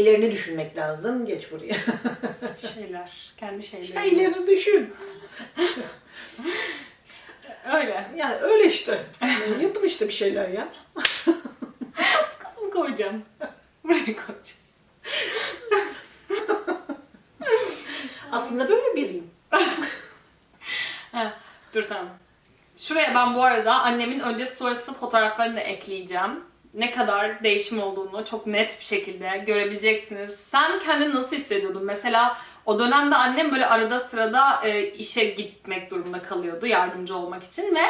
Şeylerini düşünmek lazım. Geç buraya. Şeyler, kendi şeyleri. Şeylerini düşün. Öyle. Yani öyle işte. Yani yapın işte bir şeyler ya. Kısmı koyacağım. Buraya koyacağım. Aslında böyle biriyim. Ha, dur tamam. Şuraya ben bu arada annemin öncesi sonrası fotoğraflarını da ekleyeceğim. Ne kadar değişim olduğunu çok net bir şekilde görebileceksiniz. Sen kendini nasıl hissediyordun? Mesela o dönemde annem böyle arada sırada e, işe gitmek durumunda kalıyordu yardımcı olmak için ve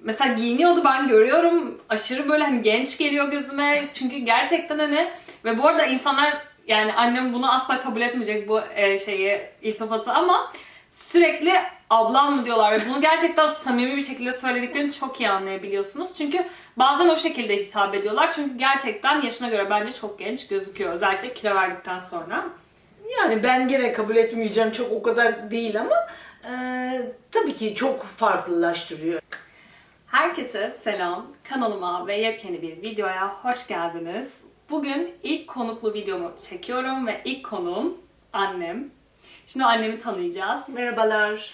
mesela giyiniyordu ben görüyorum aşırı böyle hani genç geliyor gözüme çünkü gerçekten hani ve bu arada insanlar yani annem bunu asla kabul etmeyecek bu e, şeyi iltifatı ama sürekli ablam mı diyorlar ve bunu gerçekten samimi bir şekilde söylediklerini çok iyi anlayabiliyorsunuz. Çünkü bazen o şekilde hitap ediyorlar. Çünkü gerçekten yaşına göre bence çok genç gözüküyor. Özellikle kilo verdikten sonra. Yani ben gene kabul etmeyeceğim. Çok o kadar değil ama e, tabii ki çok farklılaştırıyor. Herkese selam. Kanalıma ve yepyeni bir videoya hoş geldiniz. Bugün ilk konuklu videomu çekiyorum ve ilk konuğum annem. Şimdi annemi tanıyacağız. Merhabalar.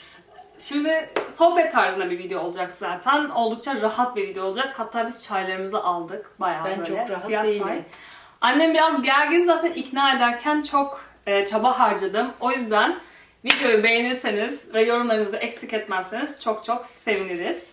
Şimdi sohbet tarzında bir video olacak zaten. Oldukça rahat bir video olacak. Hatta biz çaylarımızı aldık. Bayağı Ben böyle çok rahat siyah değilim. çay. Annem biraz gergin zaten ikna ederken çok e, çaba harcadım. O yüzden videoyu beğenirseniz ve yorumlarınızı eksik etmezseniz çok çok seviniriz.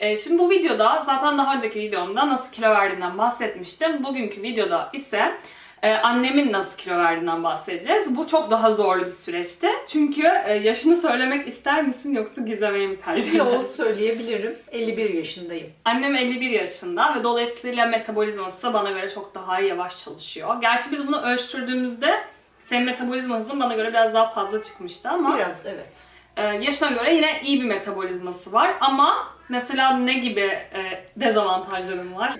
E, şimdi bu videoda zaten daha önceki videomda nasıl kilo verdiğimden bahsetmiştim. Bugünkü videoda ise e, annemin nasıl kilo verdiğinden bahsedeceğiz. Bu çok daha zorlu bir süreçti. Çünkü e, yaşını söylemek ister misin yoksa gizlemeyi mi tercih edersin? Yok söyleyebilirim. 51 yaşındayım. Annem 51 yaşında ve dolayısıyla metabolizması bana göre çok daha yavaş çalışıyor. Gerçi biz bunu ölçtürdüğümüzde senin metabolizma hızın bana göre biraz daha fazla çıkmıştı ama Biraz evet. e, yaşına göre yine iyi bir metabolizması var. Ama mesela ne gibi e, dezavantajların var?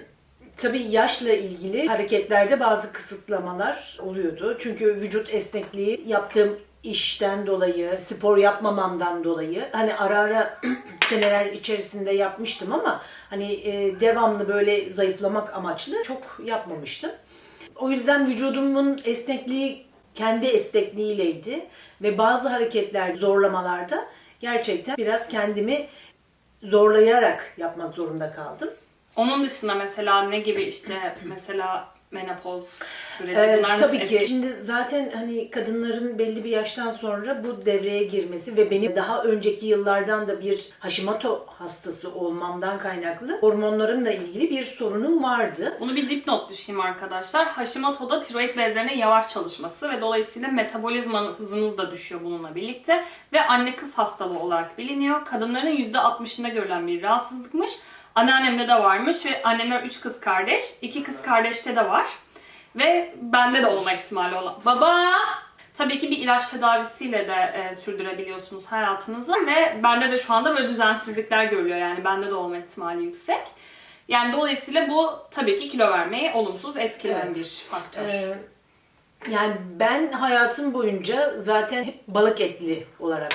Tabii yaşla ilgili hareketlerde bazı kısıtlamalar oluyordu. Çünkü vücut esnekliği yaptığım işten dolayı, spor yapmamamdan dolayı hani ara ara seneler içerisinde yapmıştım ama hani e, devamlı böyle zayıflamak amaçlı çok yapmamıştım. O yüzden vücudumun esnekliği kendi esnekliğiyleydi ve bazı hareketler, zorlamalarda gerçekten biraz kendimi zorlayarak yapmak zorunda kaldım. Onun dışında mesela ne gibi işte mesela menopoz süreci Ee, bunlar nasıl tabii ki. etki- Şimdi zaten hani kadınların belli bir yaştan sonra bu devreye girmesi ve benim daha önceki yıllardan da bir Hashimoto hastası olmamdan kaynaklı hormonlarımla ilgili bir sorunum vardı. Bunu bir dipnot düşeyim arkadaşlar. Hashimoto'da tiroid bezlerinin yavaş çalışması ve dolayısıyla metabolizma hızınız da düşüyor bununla birlikte. Ve anne kız hastalığı olarak biliniyor. Kadınların %60'ında görülen bir rahatsızlıkmış. Anneannemde de varmış ve annemler 3 kız kardeş. 2 kız kardeşte de var. Ve bende de olma ihtimali olan. Baba! Tabii ki bir ilaç tedavisiyle de e, sürdürebiliyorsunuz hayatınızı ve bende de şu anda böyle düzensizlikler görülüyor yani bende de olma ihtimali yüksek. Yani dolayısıyla bu tabii ki kilo vermeyi olumsuz etkileyen Evet. bir faktör. Ee, yani ben hayatım boyunca zaten hep balık etli olarak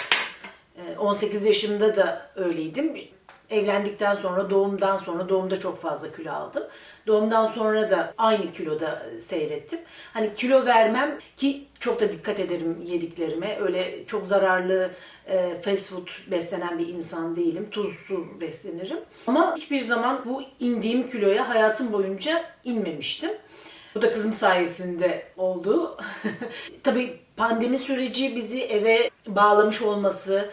e, 18 yaşımda da öyleydim. Evlendikten sonra doğumdan sonra doğumda çok fazla kilo aldım. Doğumdan sonra da aynı kiloda seyrettim. Hani kilo vermem ki çok da dikkat ederim yediklerime. Öyle çok zararlı e, fast food beslenen bir insan değilim. Tuzsuz beslenirim. Ama hiçbir zaman bu indiğim kiloya hayatım boyunca inmemiştim. Bu da kızım sayesinde oldu. Tabii pandemi süreci bizi eve bağlamış olması,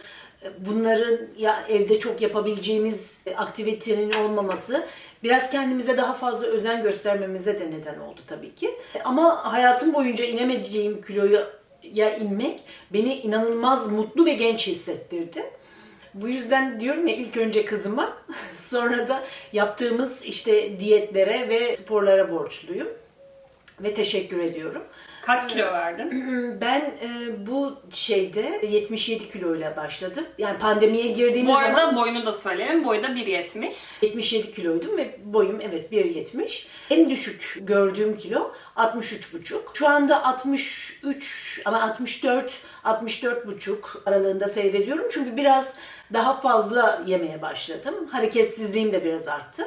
bunların ya evde çok yapabileceğimiz aktivitenin olmaması biraz kendimize daha fazla özen göstermemize de neden oldu tabii ki. Ama hayatım boyunca inemeyeceğim kiloya ya inmek beni inanılmaz mutlu ve genç hissettirdi. Bu yüzden diyorum ya ilk önce kızıma sonra da yaptığımız işte diyetlere ve sporlara borçluyum. Ve teşekkür ediyorum. Kaç kilo verdin? Ben e, bu şeyde 77 kiloyla başladım. Yani pandemiye girdiğimiz Bu arada zaman boyunu da söyleyelim. Boyu da 1.70. 77 kiloydum ve boyum evet 1.70. En düşük gördüğüm kilo 63,5. Şu anda 63 ama 64 64,5 aralığında seyrediyorum. Çünkü biraz daha fazla yemeye başladım. Hareketsizliğim de biraz arttı.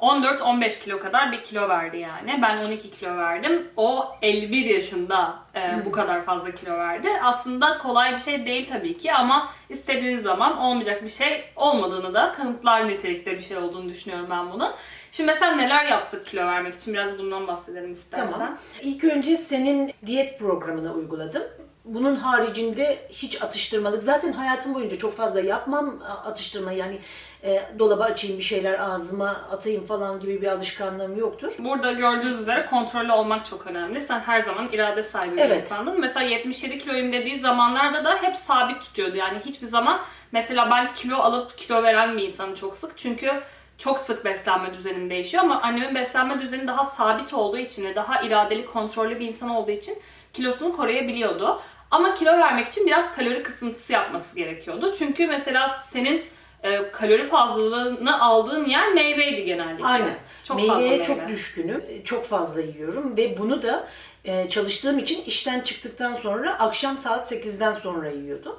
14-15 kilo kadar bir kilo verdi yani. Ben 12 kilo verdim. O 51 yaşında e, bu kadar fazla kilo verdi. Aslında kolay bir şey değil tabii ki ama istediğiniz zaman olmayacak bir şey olmadığını da kanıtlar nitelikte bir şey olduğunu düşünüyorum ben bunun. Şimdi mesela neler yaptık kilo vermek için biraz bundan bahsedelim istersen. Tamam. İlk önce senin diyet programını uyguladım. Bunun haricinde hiç atıştırmalık. Zaten hayatım boyunca çok fazla yapmam atıştırma. Yani e, dolaba açayım bir şeyler ağzıma atayım falan gibi bir alışkanlığım yoktur. Burada gördüğünüz üzere kontrollü olmak çok önemli. Sen her zaman irade sahibi bir Evet. insandın. Mesela 77 kiloyum dediği zamanlarda da hep sabit tutuyordu. Yani hiçbir zaman mesela ben kilo alıp kilo veren bir insanım çok sık. Çünkü çok sık beslenme düzenim değişiyor ama annemin beslenme düzeni daha sabit olduğu için ve daha iradeli, kontrollü bir insan olduğu için kilosunu koruyabiliyordu. Ama kilo vermek için biraz kalori kısıntısı yapması gerekiyordu. Çünkü mesela senin e, kalori fazlalığını aldığın yer meyveydi genellikle. Aynen. Çok fazla Meyveye meyve. çok düşkünüm. E, Çok fazla yiyorum ve bunu da e, çalıştığım için işten çıktıktan sonra akşam saat 8'den sonra yiyordum.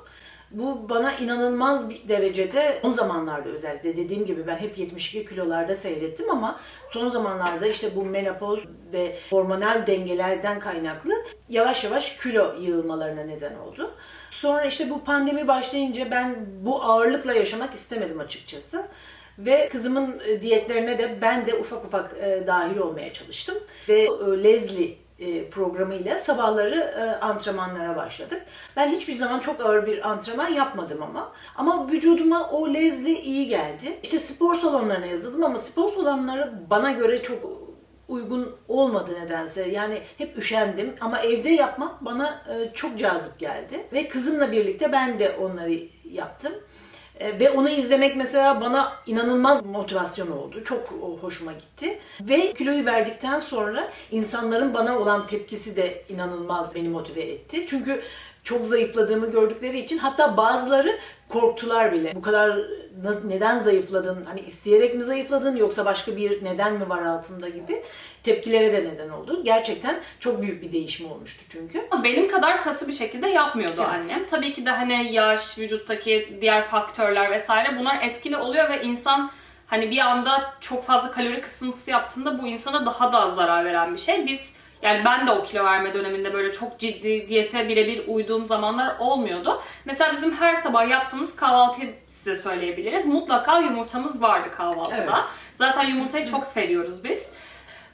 Bu bana inanılmaz bir derecede son zamanlarda özellikle dediğim gibi ben hep 72 kilolarda seyrettim ama son zamanlarda işte bu menopoz ve hormonal dengelerden kaynaklı yavaş yavaş kilo yığılmalarına neden oldu. Sonra işte bu pandemi başlayınca ben bu ağırlıkla yaşamak istemedim açıkçası. Ve kızımın e, diyetlerine de ben de ufak ufak e, dahil olmaya çalıştım. Ve e, Leslie programıyla sabahları e, antrenmanlara başladık. Ben hiçbir zaman çok ağır bir antrenman yapmadım ama. Ama vücuduma o Leslie iyi geldi. İşte spor salonlarına yazıldım ama spor salonları bana göre çok uygun olmadı nedense. Yani hep üşendim ama evde yapmak bana e, çok cazip geldi. Ve kızımla birlikte ben de onları yaptım. E, Ve onu izlemek mesela bana inanılmaz motivasyon oldu. Çok o, hoşuma gitti. Ve kiloyu verdikten sonra insanların bana olan tepkisi de inanılmaz beni motive etti. Çünkü çok zayıfladığımı gördükleri için hatta bazıları korktular bile. Bu kadar neden zayıfladın? Hani isteyerek mi zayıfladın yoksa başka bir neden mi var altında gibi tepkilere de neden oldu. Gerçekten çok büyük bir değişim olmuştu çünkü. Benim kadar katı bir şekilde yapmıyordu Evet. annem. Tabii ki de hani yaş, vücuttaki diğer faktörler vesaire bunlar etkili oluyor ve insan hani bir anda çok fazla kalori kısıntısı yaptığında bu insana daha da zarar veren bir şey. Biz yani ben de o kilo verme döneminde böyle çok ciddi diyete birebir uyduğum zamanlar olmuyordu. Mesela bizim her sabah yaptığımız kahvaltıyı size söyleyebiliriz. Mutlaka yumurtamız vardı kahvaltıda. Evet. Zaten yumurtayı çok seviyoruz biz.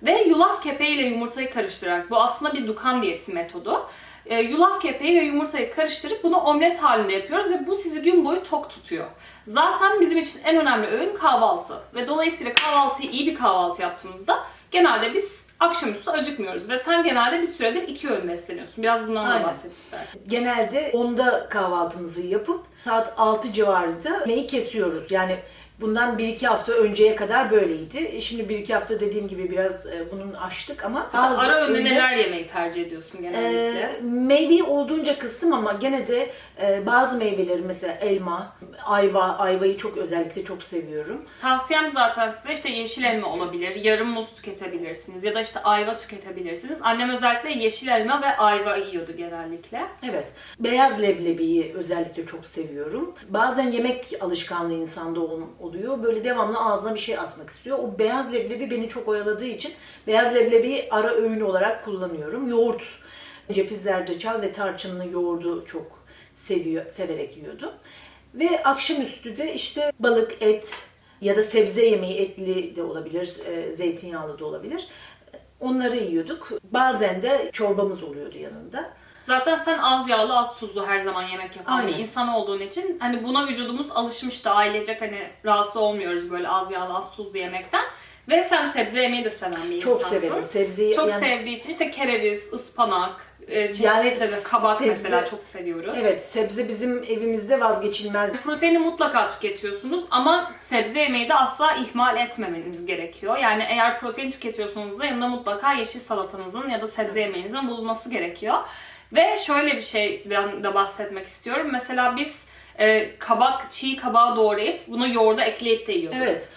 Ve yulaf kepeği ile yumurtayı karıştırarak, bu aslında bir dukan diyeti metodu. E, yulaf kepeği ve yumurtayı karıştırıp bunu omlet halinde yapıyoruz ve bu sizi gün boyu tok tutuyor. Zaten bizim için en önemli öğün kahvaltı. Ve dolayısıyla kahvaltıyı iyi bir kahvaltı yaptığımızda genelde biz akşamüstü acıkmıyoruz. Ve sen genelde bir süredir iki öğün besleniyorsun. Biraz bundan da Aynen. bahset istersen. Genelde 10'da kahvaltımızı yapıp saat 6 civarında yemeği kesiyoruz. Yani bundan 1-2 hafta önceye kadar böyleydi. E, Şimdi 1-2 hafta dediğim gibi biraz e, bunun aştık ama bazı Ara öğünde öğünler- neler yemeyi tercih ediyorsun genellikle? Ee, meyveyi olduğunca kıstım ama gene de bazı meyveleri mesela elma, ayva, ayvayı çok özellikle çok seviyorum. Tavsiyem zaten size işte yeşil elma olabilir, yarım muz tüketebilirsiniz ya da işte ayva tüketebilirsiniz. Annem özellikle yeşil elma ve ayva yiyordu genellikle. Evet. Beyaz leblebiyi özellikle çok seviyorum. Bazen yemek alışkanlığı insanda ol- oluyor. Böyle devamlı ağzına bir şey atmak istiyor. O beyaz leblebi beni çok oyaladığı için beyaz leblebiyi ara öğün olarak kullanıyorum. Yoğurt, ceviz, zerdeçal ve tarçınlı yoğurdu çok seviyor, severek yiyordum. Ve akşamüstü de işte balık, et ya da sebze yemeği etli de olabilir, e, zeytinyağlı da olabilir. Onları yiyorduk. Bazen de çorbamız oluyordu yanında. Zaten sen az yağlı az tuzlu her zaman yemek yapan bir Aynen. insan olduğun için hani buna vücudumuz alışmıştı ailecek hani rahatsız olmuyoruz böyle az yağlı az tuzlu yemekten. Ve sen sebze yemeyi de seven bir Çok insansın. severim. Sebzeyi Çok yani- sevdiği için işte kereviz, ıspanak, e, çeşitli Yani sebze, kabak sebze- mesela çok seviyoruz. Evet, sebze bizim evimizde vazgeçilmez. Proteini mutlaka tüketiyorsunuz ama sebze yemeği de asla ihmal etmemeniz gerekiyor. Yani eğer protein tüketiyorsanız da yanında mutlaka yeşil salatanızın ya da sebze yemeğinizin bulunması gerekiyor. Ve şöyle bir şeyden de bahsetmek istiyorum. Mesela biz e, kabak, çiğ kabağı doğrayıp bunu yoğurda ekleyip de yiyorduk. Evet.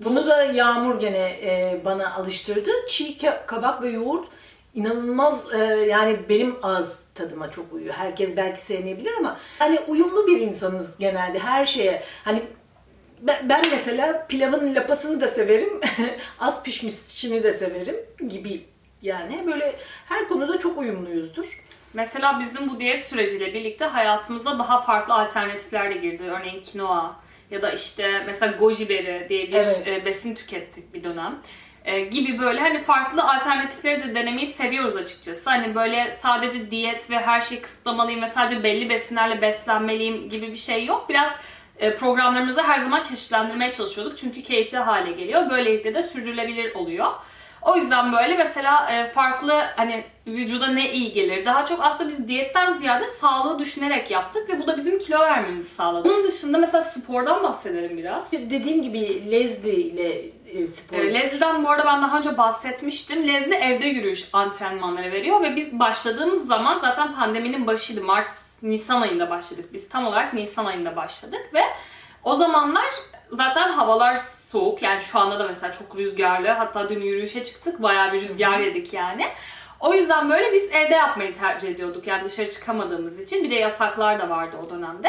Bunu da Yağmur gene e, bana alıştırdı. Çiğ ka- kabak ve yoğurt inanılmaz e, yani benim ağız tadıma çok uyuyor. Herkes belki sevmeyebilir ama hani uyumlu bir insanız genelde her şeye. Hani ben mesela pilavın lapasını da severim, az pişmişini de severim gibi. Yani böyle her konuda çok uyumluyuzdur. Mesela bizim bu diyet süreciyle birlikte hayatımıza daha farklı alternatifler de girdi. Örneğin kinoa ya da işte mesela goji beri diye bir Evet. e, besin tükettik bir dönem. E, gibi böyle hani farklı alternatifleri de denemeyi seviyoruz açıkçası. Hani böyle sadece diyet ve her şeyi kısıtlamalıyım ve sadece belli besinlerle beslenmeliyim gibi bir şey yok. Biraz e, programlarımızı her zaman çeşitlendirmeye çalışıyorduk. Çünkü keyifli hale geliyor. Böylelikle de sürdürülebilir oluyor. O yüzden böyle mesela e, farklı hani vücuda ne iyi gelir. Daha çok aslında biz diyetten ziyade sağlığı düşünerek yaptık ve bu da bizim kilo vermemizi sağladı. Bunun dışında mesela spordan bahsedelim biraz. Dediğim gibi Leslie ile e, spor. E, Leslie'den bu arada ben daha önce bahsetmiştim. Leslie evde yürüyüş antrenmanları veriyor ve biz başladığımız zaman zaten pandeminin başıydı. Mart, Nisan ayında başladık biz. Tam olarak Nisan ayında başladık ve o zamanlar zaten havalar soğuk. Yani şu anda da mesela çok rüzgarlı. Hatta dün yürüyüşe çıktık. Bayağı bir rüzgar yedik yani. O yüzden böyle biz evde yapmayı tercih ediyorduk. Yani dışarı çıkamadığımız için. Bir de yasaklar da vardı o dönemde.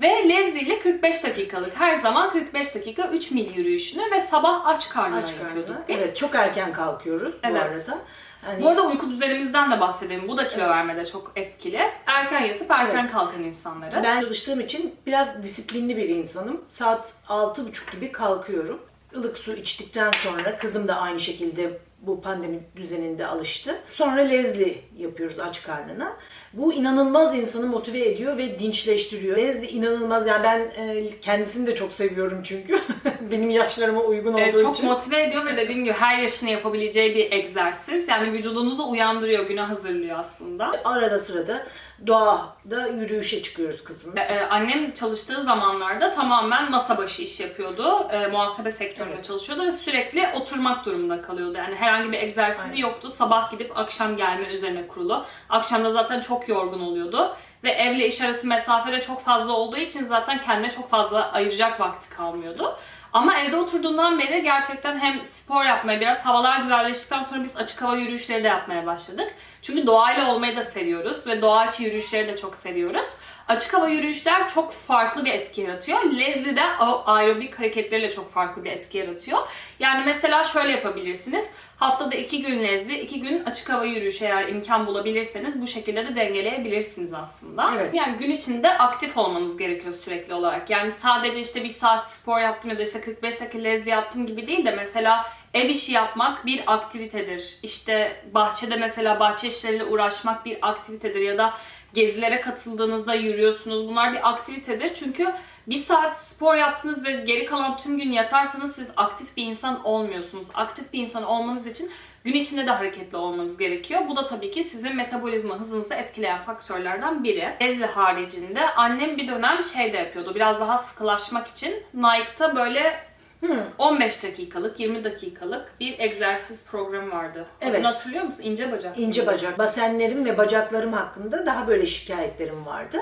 Ve Leslie ile 45 dakikalık her zaman 45 dakika 3 mil yürüyüşünü ve sabah aç karnına Aç yapıyorduk karnına. biz. Evet çok erken kalkıyoruz bu Evet. arada. Hani, Bu arada uyku düzenimizden de bahsedelim. Bu da kilo Evet. vermede çok etkili. Erken yatıp erken Evet. kalkan insanları. ben çalıştığım için biraz disiplinli bir insanım. Saat 6.30 gibi kalkıyorum. Ilık su içtikten sonra kızım da aynı şekilde bu pandemi düzeninde alıştı. Sonra Leslie yapıyoruz aç karnına. Bu inanılmaz insanı motive ediyor ve dinçleştiriyor. Leslie inanılmaz yani ben e, kendisini de çok seviyorum çünkü. Benim yaşlarıma uygun olduğu Ee, çok için. motive ediyor ve dediğim gibi her yaşın yapabileceği bir egzersiz. Yani vücudunuzu uyandırıyor, güne hazırlıyor aslında. Arada sırada doğada yürüyüşe çıkıyoruz kızımla. Ee, annem çalıştığı zamanlarda tamamen masa başı iş yapıyordu. Ee, muhasebe sektöründe Evet. çalışıyordu ve sürekli oturmak durumunda kalıyordu. Yani herhangi bir egzersizi Aynen. yoktu. Sabah gidip akşam gelme üzerine kurulu. Akşamda zaten çok yorgun oluyordu. Ve evle iş arası mesafede çok fazla olduğu için zaten kendine çok fazla ayıracak vakti kalmıyordu. Ama evde oturduğundan beri gerçekten hem spor yapmaya, biraz havalar güzelleştikten sonra biz açık hava yürüyüşleri de yapmaya başladık. Çünkü doğayla olmayı da seviyoruz ve doğa içi yürüyüşleri de çok seviyoruz. Açık hava yürüyüşler çok farklı bir etki yaratıyor. Leslie de aerobik hareketleriyle çok farklı bir etki yaratıyor. Yani mesela şöyle yapabilirsiniz. Haftada iki gün Leslie, iki gün açık hava yürüyüşü eğer imkan bulabilirseniz bu şekilde de dengeleyebilirsiniz aslında. Evet. Yani gün içinde aktif olmanız gerekiyor sürekli olarak. Yani sadece işte bir saat spor yaptım ya da işte 45 dakika Leslie yaptım gibi değil de mesela ev işi yapmak bir aktivitedir. İşte bahçede mesela bahçe işleriyle uğraşmak bir aktivitedir ya da gezilere katıldığınızda yürüyorsunuz. Bunlar bir aktivitedir. Çünkü bir saat spor yaptınız ve geri kalan tüm gün yatarsanız siz aktif bir insan olmuyorsunuz. Aktif bir insan olmanız için gün içinde de hareketli olmanız gerekiyor. Bu da tabii ki sizin metabolizma hızınızı etkileyen faktörlerden biri. Ezli haricinde annem bir dönem şey de yapıyordu. Biraz daha sıkılaşmak için Nike'ta böyle Hmm. 15 dakikalık, 20 dakikalık bir egzersiz programı vardı. Evet. Adını hatırlıyor musun? İnce bacak. İnce bacak. Basenlerim ve bacaklarım hakkında daha böyle şikayetlerim vardı.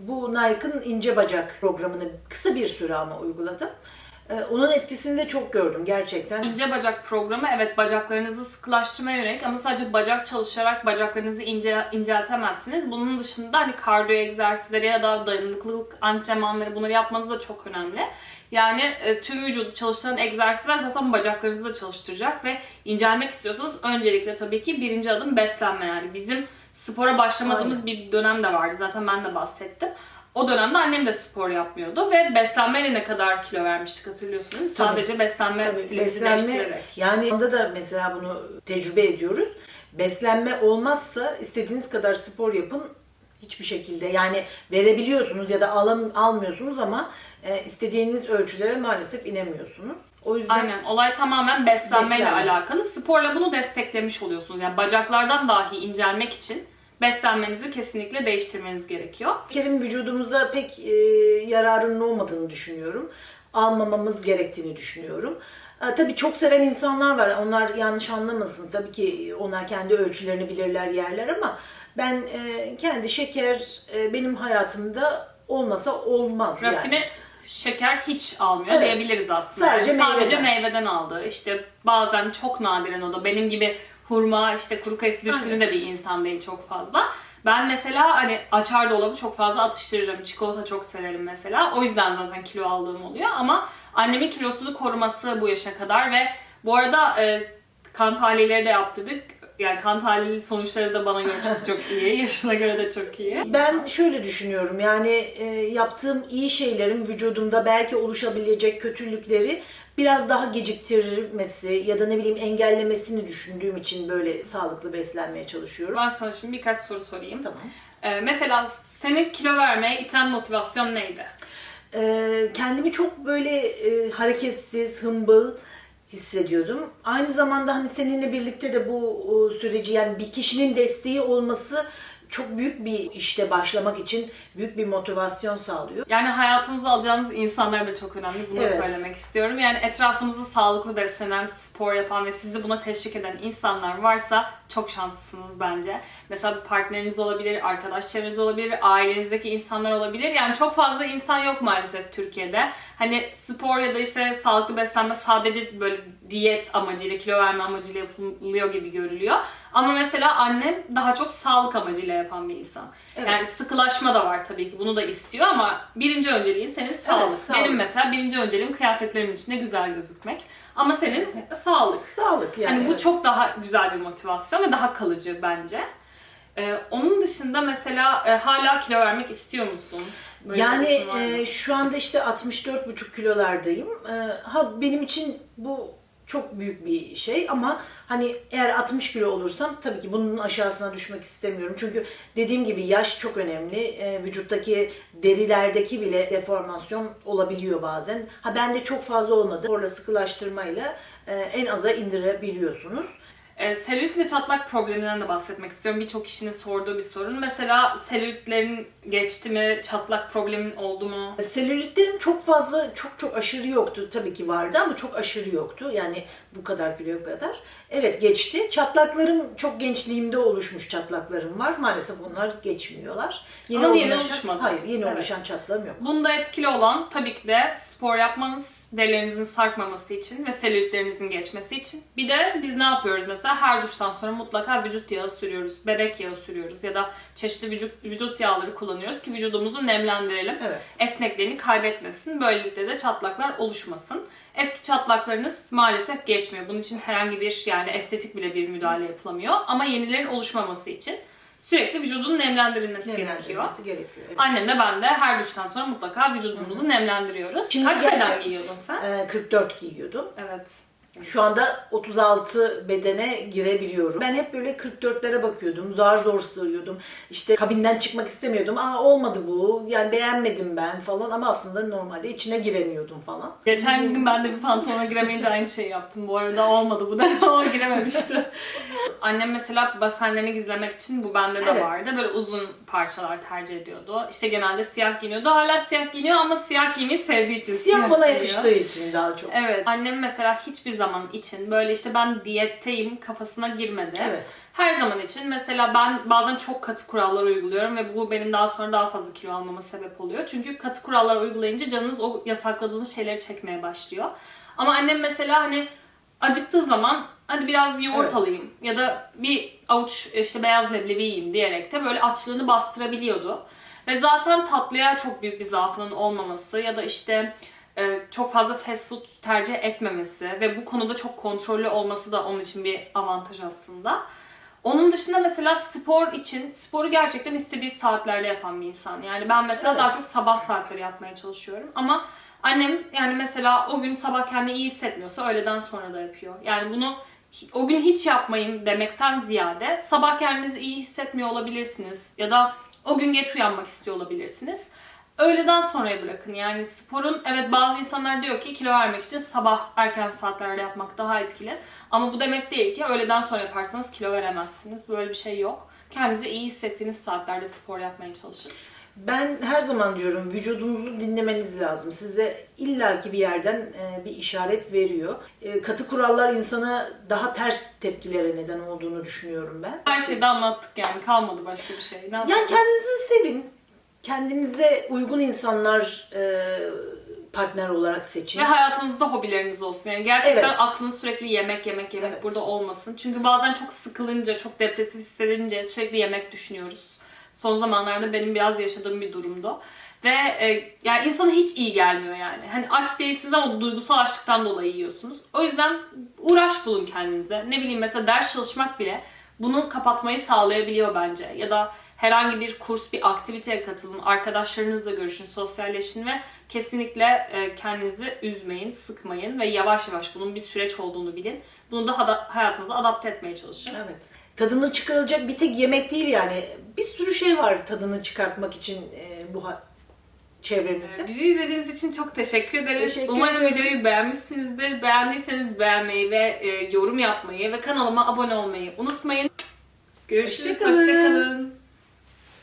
Bu Nike'ın ince bacak programını kısa bir süre ama uyguladım. Ee, onun etkisini de çok gördüm gerçekten. İnce bacak programı evet bacaklarınızı sıkılaştırmaya yönelik ama sadece bacak çalışarak bacaklarınızı ince, inceltemezsiniz. Bunun dışında hani kardiyo egzersizleri ya da dayanıklılık antrenmanları bunları yapmanız da çok önemli. Yani e, tüm vücudu çalıştıran egzersizler zaten bacaklarınızı da çalıştıracak ve incelmek istiyorsanız öncelikle tabii ki birinci adım beslenme yani. Bizim spora başlamadığımız bir dönem de vardı zaten ben de bahsettim. O dönemde annem de spor yapmıyordu ve beslenmeyle ne kadar kilo vermiştik hatırlıyorsunuz. Tabii. Sadece beslenme Tabii stilimizi beslenme değiştirerek. yani anda da mesela bunu tecrübe ediyoruz. Beslenme olmazsa istediğiniz kadar spor yapın hiçbir şekilde yani verebiliyorsunuz ya da alam, almıyorsunuz ama e, istediğiniz ölçülere maalesef inemiyorsunuz. O yüzden Aynen. Olay tamamen beslenmeyle Beslenme. alakalı. Sporla bunu desteklemiş oluyorsunuz. Yani bacaklardan dahi incelmek için beslenmenizi kesinlikle değiştirmeniz gerekiyor. şekerin vücudumuza pek e, yararının olmadığını düşünüyorum. Almamamız gerektiğini düşünüyorum. E, tabii çok seven insanlar var. Onlar yanlış anlamasın. Tabii ki onlar kendi ölçülerini bilirler, yerler ama ben e, kendi şeker e, benim hayatımda olmasa olmaz yani. Rafine şeker hiç almıyor Evet. diyebiliriz aslında. Sadece Yani sadece meyveden. meyveden aldı. İşte bazen çok nadiren o da benim gibi hurma işte kuru kayısı düşkünü de bir insan değil çok fazla. Ben mesela hani açar dolabı çok fazla atıştırırım. Çikolata çok severim mesela. O yüzden zaten kilo aldığım oluyor ama Annemin kilosunu koruması bu yaşa kadar ve bu arada e, kan tahlilleri de yaptırdık. Yani kan tahlili sonuçları da bana göre çok çok iyi. Yaşına göre de çok iyi. Ben şöyle düşünüyorum yani e, yaptığım iyi şeylerin vücudumda belki oluşabilecek kötülükleri biraz daha geciktirmesi ya da ne bileyim engellemesini düşündüğüm için böyle sağlıklı beslenmeye çalışıyorum. Ben sana şimdi birkaç soru sorayım. Tamam. E, mesela seni kilo vermeye iten motivasyon neydi? Ee, kendimi çok böyle e, hareketsiz, hımbıl hissediyordum. Aynı zamanda hani seninle birlikte de bu e, süreci yani bir kişinin desteği olması çok büyük bir işte başlamak için büyük bir motivasyon sağlıyor. Yani hayatınıza alacağınız insanlar da çok önemli. Bunu Evet. söylemek istiyorum. Yani etrafınızda sağlıklı beslenen, spor yapan ve sizi buna teşvik eden insanlar varsa çok şanslısınız bence. Mesela bir partneriniz olabilir, arkadaş çevreniz olabilir, ailenizdeki insanlar olabilir. Yani çok fazla insan yok maalesef Türkiye'de. Hani spor ya da işte sağlıklı beslenme sadece böyle diyet amacıyla, kilo verme amacıyla yapılıyor gibi görülüyor. Ama mesela annem daha çok sağlık amacıyla yapan bir insan. Evet. Yani sıkılaşma da var tabii ki. Bunu da istiyor ama birinci önceliğin senin sağlık. sağlık. Benim mesela birinci önceliğim kıyafetlerimin içinde güzel gözükmek. Ama senin sağlık. Sağlık yani. Yani bu evet. çok daha güzel bir motivasyon ve daha kalıcı bence. Ee, onun dışında mesela e, hala kilo vermek istiyor musun? Böyle Yani e, şu anda işte 64,5 kilolardayım. E, ha benim için bu çok büyük bir şey ama hani eğer 60 kilo olursam tabii ki bunun aşağısına düşmek istemiyorum. Çünkü dediğim gibi yaş çok önemli. E, vücuttaki derilerdeki bile deformasyon olabiliyor bazen. Ha bende çok fazla olmadı. Orada sıkılaştırmayla e, en aza indirebiliyorsunuz. Ee, selülit ve çatlak probleminden de bahsetmek istiyorum. Birçok kişinin sorduğu bir sorun. Mesela selülitlerin geçti mi? Çatlak problemin oldu mu? Selülitlerim çok fazla, çok çok aşırı yoktu. Tabii ki vardı ama çok aşırı yoktu. Yani bu kadar kiloya kadar. Evet geçti. Çatlaklarım çok gençliğimde oluşmuş çatlaklarım var. Maalesef onlar geçmiyorlar. Ama yeni oluşmadı. Hayır, yeni Evet. oluşan çatlağım yok. Bunda etkili olan tabii ki de spor yapmanız, derilerinizin sarkmaması için ve selülitlerinizin geçmesi için. Bir de biz ne yapıyoruz mesela? Her duştan sonra mutlaka vücut yağı sürüyoruz, bebek yağı sürüyoruz ya da çeşitli vücut, vücut yağları kullanıyoruz ki vücudumuzu nemlendirelim. Evet. Esnekliğini kaybetmesin. Böylelikle de çatlaklar oluşmasın. Eski çatlaklarınız maalesef geçmiyor. Bunun için herhangi bir yani estetik bile bir müdahale yapılamıyor. Ama yenilerin oluşmaması için sürekli vücudun nemlendirilmesi gerekiyor. Nemlendirilmesi gerekiyor. Evet. Annem de ben de her duştan sonra mutlaka vücudumuzu nemlendiriyoruz. Şimdi Kaç gerçek- beden giyiyordun sen? Ee, 44 giyiyordum. Evet. Şu anda 36 bedene girebiliyorum. Ben hep böyle 44'lere bakıyordum. Zar zor sığıyordum. İşte kabinden çıkmak istemiyordum. Aa olmadı bu. Yani beğenmedim ben falan ama aslında normalde içine giremiyordum falan. Geçen gün ben de bir pantolona giremeyince aynı şeyi yaptım. Bu arada olmadı bu da ama girememişti. Annem mesela basenlerini gizlemek için bu bende de Evet. vardı. Böyle uzun parçalar tercih ediyordu. İşte genelde siyah giyiniyordu. Hala siyah giyiniyor ama siyah giymeyi sevdiği için Siyah bana giyiyor. yakıştığı için daha çok. Evet. Annem mesela hiçbir zaman için böyle işte ben diyetteyim kafasına girmedi. Evet. Her zaman için mesela ben bazen çok katı kurallar uyguluyorum ve bu benim daha sonra daha fazla kilo almama sebep oluyor. Çünkü katı kurallar uygulayınca canınız o yasakladığınız şeyleri çekmeye başlıyor. Ama annem mesela hani acıktığı zaman hadi biraz yoğurt Evet. alayım ya da bir avuç işte beyaz leblebi yiyeyim diyerek de böyle açlığını bastırabiliyordu. Ve zaten tatlıya çok büyük bir zaafının olmaması ya da işte e, çok fazla fast food tercih etmemesi ve bu konuda çok kontrollü olması da onun için bir avantaj aslında. Onun dışında mesela spor için sporu gerçekten istediği saatlerde yapan bir insan. Yani ben mesela Evet. daha çok sabah saatleri yapmaya çalışıyorum ama annem yani mesela o gün sabah kendini iyi hissetmiyorsa öğleden sonra da yapıyor. Yani bunu o gün hiç yapmayayım demekten ziyade sabah kendinizi iyi hissetmiyor olabilirsiniz ya da o gün geç uyanmak istiyor olabilirsiniz. Öğleden sonraya bırakın. Yani sporun evet bazı insanlar diyor ki kilo vermek için sabah erken saatlerde yapmak daha etkili. Ama bu demek değil ki öğleden sonra yaparsanız kilo veremezsiniz. Böyle bir şey yok. Kendinizi iyi hissettiğiniz saatlerde spor yapmaya çalışın. Ben her zaman diyorum vücudunuzu dinlemeniz lazım. Size illaki bir yerden e, bir işaret veriyor. E, katı kurallar insana daha ters tepkilere neden olduğunu düşünüyorum ben. Her şeyi de anlattık yani. Kalmadı başka bir şey. Ne Yani kendinizi sevin. Kendinize uygun insanlar e, partner olarak seçin. Ve hayatınızda hobileriniz olsun. Yani gerçekten Evet. aklınız sürekli yemek yemek yemek Evet. burada olmasın. Çünkü bazen çok sıkılınca, çok depresif hissedince sürekli yemek düşünüyoruz. Son zamanlarda benim biraz yaşadığım bir durumdu. Ve e, yani insana hiç iyi gelmiyor yani. Hani aç değilsiniz ama duygusal açlıktan dolayı yiyorsunuz. O yüzden uğraş bulun kendinize. Ne bileyim mesela ders çalışmak bile bunu kapatmayı sağlayabiliyor bence. Ya da herhangi bir kurs, bir aktiviteye katılın, arkadaşlarınızla görüşün, sosyalleşin ve kesinlikle e, kendinizi üzmeyin, sıkmayın ve yavaş yavaş bunun bir süreç olduğunu bilin. Bunu da hayatınıza adapte etmeye çalışın. Evet. Tadını çıkarılacak bir tek yemek değil yani. Bir sürü şey var tadını çıkartmak için e, bu çevremizde. Bizi izlediğiniz için çok teşekkür ederiz. Teşekkür Umarım ederim. videoyu beğenmişsinizdir. Beğendiyseniz beğenmeyi ve e, yorum yapmayı ve kanalıma abone olmayı unutmayın. Görüşürüz. Hoşça kalın. Hoşçakalın.